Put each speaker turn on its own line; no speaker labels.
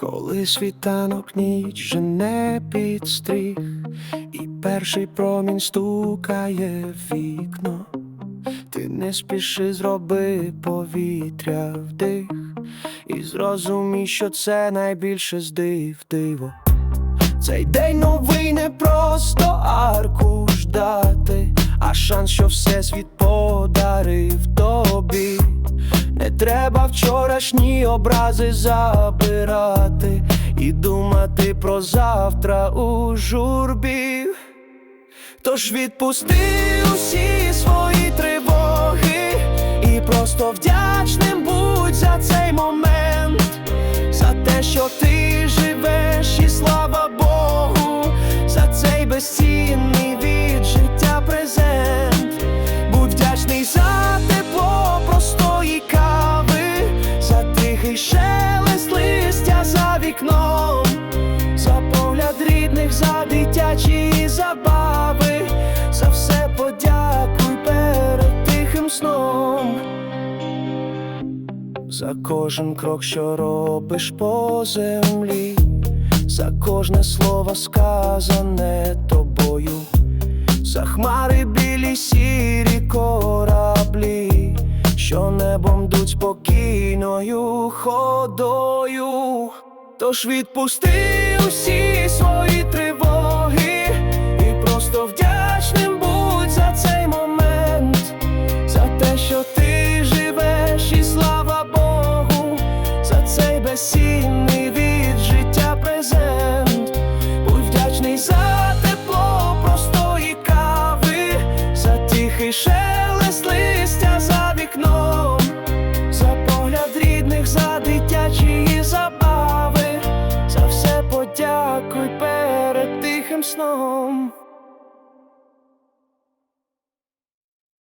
Коли світанок ніч жене під стріх, і перший промінь стукає вікно, ти не спіши зроби повітря вдих, і зрозумій, що це найбільше здив диво. Цей день новий не просто аркуш дати, а шанс, що всесвіт подарив треба вчорашні образи забирати і думати про завтра у журбі. Тож відпусти усі свої тривоги і просто вдячним будь за цей момент, за те, що ти живеш, і слава Богу, за цей безцінний сном. За кожен крок, що робиш по землі, за кожне слово сказане тобою, за хмари білі сірі кораблі, що небом дуть спокійною ходою. Тож відпусти усі від життя презент. Будь вдячний за тепло простої кави, за тихий шелест за вікном, за погляд рідних, за дитячі забави, за все подякуй перед тихим сном.